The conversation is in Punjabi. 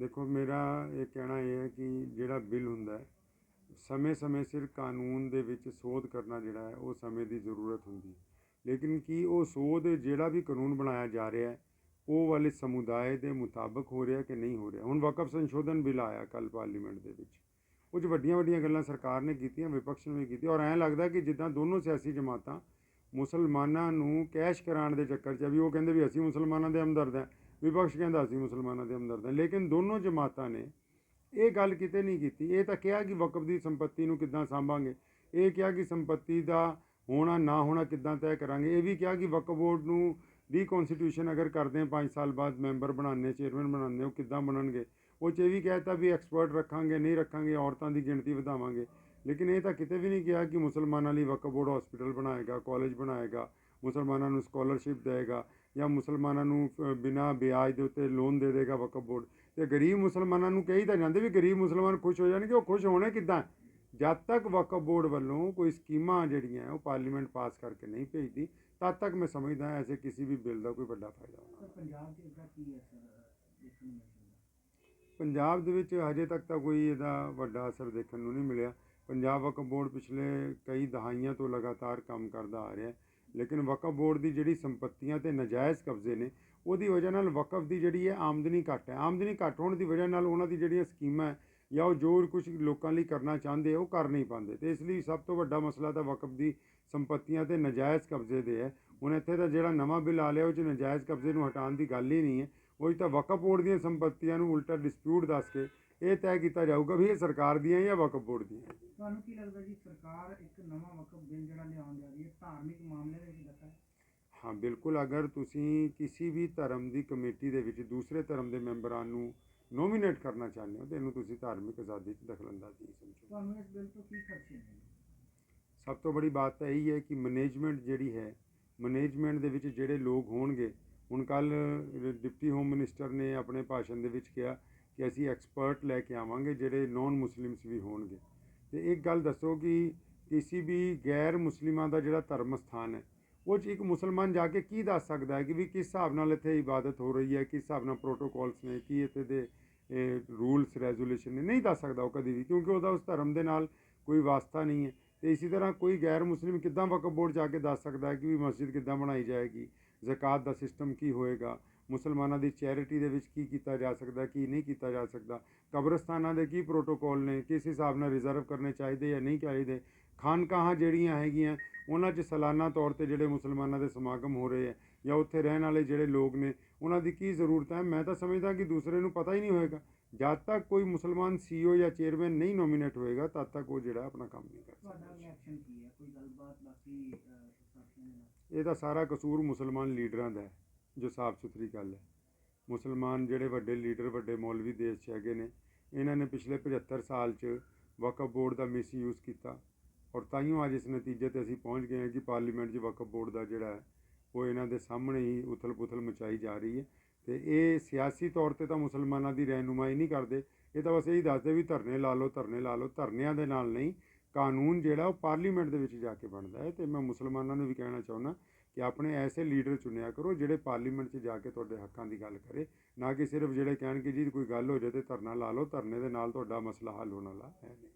ਦੇਖੋ, ਮੇਰਾ ਇਹ ਕਹਿਣਾ ਇਹ ਹੈ ਕਿ ਜਿਹੜਾ ਬਿੱਲ ਹੁੰਦਾ ਹੈ, ਸਮੇਂ-ਸਮੇਂ ਸਿਰ ਕਾਨੂੰਨ ਦੇ ਵਿੱਚ ਸੋਧ ਕਰਨਾ ਜਿਹੜਾ ਹੈ, ਉਹ ਸਮੇਂ ਦੀ ਜ਼ਰੂਰਤ ਹੁੰਦੀ ਹੈ। ਲੇਕਿਨ ਕੀ ਉਹ ਸੋਧ ਜਿਹੜਾ ਵੀ ਕਾਨੂੰਨ ਬਣਾਇਆ ਜਾ ਰਿਹਾ ਹੈ, ਉਹ ਵਾਲੇ ਸਮੁਦਾਇ ਦੇ ਮੁਤਾਬਕ ਹੋ ਰਿਹਾ ਕਿ ਨਹੀਂ ਹੋ ਰਿਹਾ? ਹੁਣ ਵਕਫ ਸੰਸ਼ੋਧਨ ਬਿੱਲ ਆਇਆ ਕੱਲ ਪਾਰਲੀਮੈਂਟ ਦੇ ਵਿੱਚ। ਉਹ 'ਚ ਵੱਡੀਆਂ ਵੱਡੀਆਂ ਗੱਲਾਂ ਸਰਕਾਰ ਨੇ ਕੀਤੀਆਂ, ਵਿਪਕਸ਼ ਨੇ ਵੀ ਕੀਤੀਆਂ, ਔਰ ਐਂ ਲੱਗਦਾ ਕਿ ਜਿੱਦਾਂ ਦੋਨੋਂ ਸਿਆਸੀ ਜਮਾਤਾਂ ਮੁਸਲਮਾਨਾਂ ਨੂੰ ਕੈਸ਼ ਕਰਾਉਣ ਦੇ ਚੱਕਰ 'ਚ ਵੀ ਉਹ ਕਹਿੰਦੇ ਵੀ ਅਸੀਂ ਮੁਸਲਮਾਨਾਂ ਦੇ ਹਮਦਰਦ ਹਾਂ ਵਿਪਕਸ਼ ਕਹਿੰਦਾ ਸੀ ਮੁਸਲਮਾਨਾਂ ਦੇ ਹਮਦਰਦ ਹਾਂ ਲੇਕਿਨ ਦੋਨੋਂ ਜਮਾਤਾਂ ਨੇ ਇਹ ਗੱਲ ਕਿਤੇ ਨਹੀਂ ਕੀਤੀ। ਇਹ ਤਾਂ ਕਿਹਾ ਕਿ ਵਕਫ ਦੀ ਸੰਪਤੀ ਨੂੰ ਕਿੱਦਾਂ ਸਾਂਭਾਂਗੇ। ਇਹ ਕਿਹਾ ਕਿ ਸੰਪਤੀ ਦਾ ਹੋਣਾ, ਨਾ ਹੋਣਾ ਕਿੱਦਾਂ ਤੈਅ ਕਰਾਂਗੇ। ਇਹ ਵੀ ਕਿਹਾ ਕਿ ਵਕਫ ਬੋਰਡ ਨੂੰ ਰੀਕਨਸਟੀਟਿਊਸ਼ਨ ਅਗਰ ਕਰਦੇ ਹਾਂ 5 ਸਾਲ ਬਾਅਦ ਮੈਂਬਰ ਬਣਾਉਂਦੇ ਚੇਅਰਮੈਨ ਬਣਾਉਂਦੇ ਉਹ ਕਿੱਦਾਂ ਬਣਨਗੇ? ਉਹ 'ਚ ਇਹ ਵੀ ਕਹਿਤਾ ਵੀ ਐਕਸਪਰਟ ਰੱਖਾਂਗੇ, ਨਹੀਂ ਰੱਖਾਂਗੇ, ਔਰਤਾਂ ਦੀ ਗਿਣਤੀ ਵਧਾਵਾਂਗੇ। ਲੇਕਿਨ ਇਹ ਤਾਂ ਕਿਤੇ ਵੀ ਨਹੀਂ ਕਿਹਾ ਕਿ ਮੁਸਲਮਾਨਾਂ ਲਈ ਵਕਫ ਬੋਰਡ ਹਸਪੀਟਲ ਬਣਾਏਗਾ ਕਾਲਜ ਬਣਾਏਗਾ, ਮੁਸਲਮਾਨਾਂ ਨੂੰ ਸਕਾਲਰਸ਼ਿਪ ਦੇਏਗਾ ਜਾਂ ਮੁਸਲਮਾਨਾਂ ਨੂੰ ਬਿਨਾਂ ਵਿਆਜ ਦੇ ਉੱਤੇ ਲੋਨ ਦੇ ਦੇਗਾ ਵਕਫ ਬੋਰਡ। ਤੇ ਗਰੀਬ ਮੁਸਲਮਾਨਾਂ ਨੂੰ ਕਹੀ ਤਾਂ ਜਾਂਦੇ ਵੀ ਗਰੀਬ ਮੁਸਲਮਾਨ ਖੁਸ਼ ਹੋ ਜਾਣਗੇ ਉਹ ਖੁਸ਼ ਹੋਣੇ ਕਿੱਦਾਂ? ਜਦ ਤੱਕ ਵਕਫ ਬੋਰਡ ਵੱਲੋਂ ਕੋਈ ਸਕੀਮਾਂ ਜਿਹੜੀਆਂ ਉਹ ਪਾਰਲੀਮੈਂਟ ਪਾਸ ਕਰਕੇ ਨਹੀਂ ਭੇਜਦੀ ਤਦ ਤੱਕ ਮੈਂ ਸਮਝਦਾ ਐਸੇ ਕਿਸੇ ਵੀ ਬਿੱਲ ਦਾ ਕੋਈ ਵੱਡਾ ਫਾਇਦਾ ਹੋਣਾ। ਪੰਜਾਬ ਕੀ ਦੇ ਵਿੱਚ ਹਜੇ ਤੱਕ ਤਾਂ ਕੋਈ ਇਹਦਾ ਵੱਡਾ ਅਸਰ ਦੇਖਣ ਨੂੰ ਨਹੀਂ ਮਿਲਿਆ। ਪੰਜਾਬ ਵਕਫ ਬੋਰਡ ਪਿਛਲੇ ਕਈ ਦਹਾਈਆਂ ਤੋਂ ਲਗਾਤਾਰ ਕੰਮ ਕਰਦਾ ਆ ਰਿਹਾ ਹੈ। ਲੇਕਿਨ ਵਕਫ ਬੋਰਡ ਦੀ ਜਿਹੜੀ ਸੰਪਤੀਆਂ ਤੇ ਨਜਾਇਜ਼ ਕਬਜ਼ੇ ਨੇ, ਉਹਦੀ ਵਜ੍ਹਾ ਨਾਲ ਵਕਫ ਦੀ ਜਿਹੜੀ ਹੈ ਆਮਦਨੀ ਘੱਟ ਹੈ। ਆਮਦਨੀ ਘੱਟ ਹੋਣ ਦੀ ਵਜ੍ਹਾ ਨਾਲ ਉਹਨਾਂ ਦੀ ਜਿਹੜੀਆਂ ਸਕੀਮਾਂ ਜਾਂ ਉਹ ਜੋ ਕੁਝ ਲੋਕਾਂ ਲਈ ਕਰਨਾ ਚਾਹੁੰਦੇ ਉਹ ਕਰ ਨਹੀਂ ਪਾਉਂਦੇ। ਤੇ ਇਸ ਲਈ ਸਭ ਤੋਂ ਵੱਡਾ ਮਸਲਾ ਤਾਂ ਵਕਫ ਦੀ ਸੰਪਤੀਆਂ ਤੇ ਨਜਾਇਜ਼ ਕਬਜ਼ੇ ਦੇ ਹੈ। ਹੁਣ ਇੱਥੇ ਤਾਂ ਜਿਹੜਾ ਨਵਾਂ ਬਿੱਲ ਆ ਲਿਆ, ਉਹ 'ਚ ਨਜਾਇਜ਼ ਕਬਜ਼ੇ ਨੂੰ ਹਟਾਉਣ ਦੀ ਗੱਲ ਹੀ ਨਹੀਂ ਹੈ। ਉਹ ਤਾਂ ਵਕਫ ਬੋਰਡ ਦੀਆਂ ਸੰਪਤੀਆਂ ਨੂੰ ਉਲਟਾ ਡਿਸਪਿਊਟ ਦੱਸ ਕੇ ਇਹ ਤੈਅ ਕੀਤਾ ਜਾਊਗਾ ਵੀ ਇਹ ਸਰਕਾਰ ਦੀਆਂ ਜਾਂ ਵਕਫ ਬੋਰਡ ਦੀਆਂ? ਤੁਹਾਨੂੰ ਕੀ ਲੱਗਦਾ ਜੀ ਸਰਕਾਰ ਇੱਕ ਨਵਾਂ ਵਕਫ ਬਿੱਲ ਜਿਹੜਾ ਲਿਆਉਣ ਜਾ ਰਹੀ ਹੈ ਧਾਰਮਿਕ ਮਾਮਲੇ ਦੇ ਵਿੱਚ ਦੱਸਾ ਹਾਂ ਬਿਲਕੁਲ ਅਗਰ ਤੁਸੀਂ ਕਿਸੇ ਵੀ ਧਰਮ ਦੀ ਕਮੇਟੀ ਦੇ ਵਿੱਚ ਦੂਸਰੇ ਧਰਮ ਦੇ ਮੈਂਬਰਾਂ ਨੂੰ ਨੋਮੀਨੇਟ ਕਰਨਾ ਚਾਹੁੰਦੇ ਹੋ ਤੇ ਇਹਨੂੰ ਤੁਸੀਂ ਧਾਰਮਿਕ ਆਜ਼ਾਦੀ 'ਚ ਦਖਲਅੰਦਾਜ਼ੀ ਸਮਝੋ। ਤੁਹਾਨੂੰ ਇਸ ਬਿੱਲ ਤੋਂ ਕੀ ਖਰਚੇ ਨੇ ਸਭ ਤੋਂ ਬੜੀ ਬਾਤ ਤਾਂ ਇਹੀ ਹੈ ਕਿ ਮੈਨੇਜਮੈਂਟ ਜਿਹੜੀ ਹੈ ਮੈਨੇਜਮੈਂਟ ਦੇ ਵਿੱਚ ਜਿਹੜੇ ਲੋਕ ਹੋਣਗੇ ਹੁਣ ਕੱਲ ਡਿਪਟੀ ਹੋਮ ਮਿਨਿਸਟਰ ਨੇ ਆਪਣੇ ਭਾਸ਼ਣ ਦੇ ਵਿੱਚ ਕਿਹਾ ਕਿ ਅਸੀਂ ਐਕਸਪਰਟ ਲੈ ਕੇ ਆਵਾਂਗੇ, ਜਿਹੜੇ ਨੌਨ ਮੁਸਲਿਮਸ ਵੀ ਹੋਣਗੇ। ਤੇ ਇੱਕ ਗੱਲ ਦੱਸੋ ਕਿ ਕਿਸੇ ਵੀ ਗੈਰ ਮੁਸਲਿਮਾਂ ਦਾ ਜਿਹੜਾ ਧਰਮ ਸਥਾਨ ਹੈ, ਉਹ 'ਚ ਇੱਕ ਮੁਸਲਮਾਨ ਜਾ ਕੇ ਕੀ ਦੱਸ ਸਕਦਾ ਹੈ ਕਿ ਵੀ ਕਿਸ ਹਿਸਾਬ ਨਾਲ ਇੱਥੇ ਇਬਾਦਤ ਹੋ ਰਹੀ ਹੈ, ਕਿਸ ਹਿਸਾਬ ਨਾਲ ਪ੍ਰੋਟੋਕੋਲਸ ਨੇ, ਕੀ ਇੱਥੇ ਦੇ ਰੂਲਸ ਰੈਜ਼ੋਲੂਸ਼ਨ ਨੇ? ਨਹੀਂ ਦੱਸ ਸਕਦਾ ਉਹ ਕਦੀ ਵੀ, ਕਿਉਂਕਿ ਉਹਦਾ ਉਸ ਧਰਮ ਦੇ ਨਾਲ ਕੋਈ ਵਾਸਤਾ ਨਹੀਂ ਹੈ। ਤੇ ਇਸੇ ਤਰ੍ਹਾਂ ਕੋਈ ਗੈਰ ਮੁਸਲਿਮ ਕਿੱਦਾਂ ਵਕਫ ਬੋਰਡ ਜਾ ਕੇ ਦੱਸ ਸਕਦਾ ਹੈ ਕਿ ਵੀ ਮਸਜਿਦ ਕਿੱਦਾਂ ਬਣਾਈ ਜਾਏਗੀ? ਜ਼ਕਾਤ ਦਾ ਸਿਸਟਮ ਕੀ ਹੋਏਗਾ? ਮੁਸਲਮਾਨਾਂ ਦੀ ਚੈਰਿਟੀ ਦੇ ਵਿੱਚ ਕੀ ਕੀਤਾ ਜਾ ਸਕਦਾ, ਕੀ ਨਹੀਂ ਕੀਤਾ ਜਾ ਸਕਦਾ? ਕਬਰਸਤਾਨਾਂ ਦੇ ਕੀ ਪ੍ਰੋਟੋਕੋਲ ਨੇ? ਕਿਸ ਹਿਸਾਬ ਨਾਲ ਰਿਜ਼ਰਵ ਕਰਨੇ ਚਾਹੀਦੇ ਜਾਂ ਨਹੀਂ ਚਾਹੀਦੇ? ਖਾਨਕਾਹਾਂ ਜਿਹੜੀਆਂ ਹੈਗੀਆਂ ਉਹਨਾਂ 'ਚ ਸਾਲਾਨਾ ਤੌਰ ਤੇ ਜਿਹੜੇ ਮੁਸਲਮਾਨਾਂ ਦੇ ਸਮਾਗਮ ਹੋ ਰਹੇ ਹੈ ਜਾਂ ਉੱਥੇ ਰਹਿਣ ਵਾਲੇ ਜਿਹੜੇ ਲੋਕ ਨੇ ਉਹਨਾਂ ਦੀ ਕੀ ਜ਼ਰੂਰਤ ਹੈ? ਮੈਂ ਤਾਂ ਸਮਝਦਾ ਕਿ ਦੂਸਰੇ ਨੂੰ ਪਤਾ ਹੀ ਨਹੀਂ ਹੋਏਗਾ। ਜਦ ਤੱਕ ਕੋਈ ਮੁਸਲਮਾਨ ਸੀਈਓ ਜਾਂ ਚੇਅਰਮੈਨ ਨਹੀਂ ਨੋਮੀਨੇਟ ਹੋਏਗਾ ਤਦ ਤੱਕ ਉਹ ਜਿਹੜਾ ਆਪਣਾ ਕੰਮ ਨਹੀਂ ਕਰ ਸਕਦਾ। ਤੁਹਾਡਾ ਰਿਐਕਸ਼ਨ ਕੀ ਹੈ? ਕੋਈ ਗੱਲਬਾਤ ਬਾਕੀ ਅਹ, ਸਾਥੀਆਂ ਦੇ ਨਾਲ? ਇਹ ਤਾਂ ਸਾਰਾ ਕਸੂਰ ਮੁਸਲਮਾਨ ਲੀਡਰਾਂ ਦਾ ਹੈ ਜੋ ਸਾਫ਼ ਸੁਥਰੀ ਗੱਲ ਹੈ। ਮੁਸਲਮਾਨ ਜਿਹੜੇ ਵੱਡੇ ਲੀਡਰ ਵੱਡੇ ਮੌਲਵੀ ਦੇਸ਼ 'ਚ ਹੈਗੇ ਨੇ ਇਹਨਾਂ ਨੇ ਪਿਛਲੇ 75 ਸਾਲ 'ਚ ਵਕਫ ਬੋਰਡ ਦਾ ਮਿਸਯੂਜ਼ ਕੀਤਾ। ਔਰ ਤਾਈਓ ਅੱਜ ਇਸ ਨਤੀਜੇ ਤੇ ਅਸੀਂ ਪਹੁੰਚ ਗਏ ਹਾਂ ਕਿ ਪਾਰਲੀਮੈਂਟ 'ਚ ਵਕਫ ਬੋਰਡ ਦਾ ਜਿਹੜਾ ਹੈ, ਉਹ ਇਹਨਾਂ ਦੇ ਸਾਹਮਣੇ ਹੀ ਉਥਲ-ਪੁਥਲ ਮਚਾਈ ਜਾ ਰਹੀ ਹੈ। ਤੇ ਇਹ ਸਿਆਸੀ ਤੌਰ ਤੇ ਤਾਂ ਮੁਸਲਮਾਨਾਂ ਦੀ ਰਹਿਨੁਮਾਈ ਨਹੀਂ ਕਰਦੇ। ਇਹ ਤਾਂ ਬਸ ਇਹੀ ਦੱਸਦੇ ਵੀ ਧਰਨੇ ਲਾ ਲਓ, ਧਰਨੇ ਲਾ ਲਓ, ਧਰਨਿਆਂ ਦੇ ਨਾਲ ਨਹੀਂ, ਕਾਨੂੰਨ ਜਿਹੜਾ ਉਹ ਪਾਰਲੀਮੈਂਟ ਦੇ ਵਿੱਚ ਜਾ ਕੇ ਬਣਦਾ ਹੈ। ਤੇ ਮੈਂ ਮੁਸਲਮਾਨਾਂ ਨੂੰ ਵੀ ਕਹਿਣਾ ਚਾਹੁੰਦਾ ਕਿ ਆਪਣੇ ਐਸੇ ਲੀਡਰ ਚੁਣਿਆ ਕਰੋ ਜਿਹੜੇ ਪਾਰਲੀਮੈਂਟ 'ਚ ਜਾ ਕੇ ਤੁਹਾਡੇ ਹੱਕਾਂ ਦੀ ਗੱਲ ਕਰੇ। ਨਾ ਕਿ ਸਿਰਫ ਜਿਹੜੇ ਕਹਿਣ ਕਿ ਜੀ ਕੋਈ ਗੱਲ ਹੋ ਜਾਏ ਤੇ ਧਰਨਾ ਲਾ ਲਓ, ਧਰਨੇ ਦੇ ਨਾਲ ਤੁਹਾਡਾ ਮਸਲਾ ਹੱਲ ਹੋਣ ਵਾਲਾ ਹੈ ਨਹੀਂ।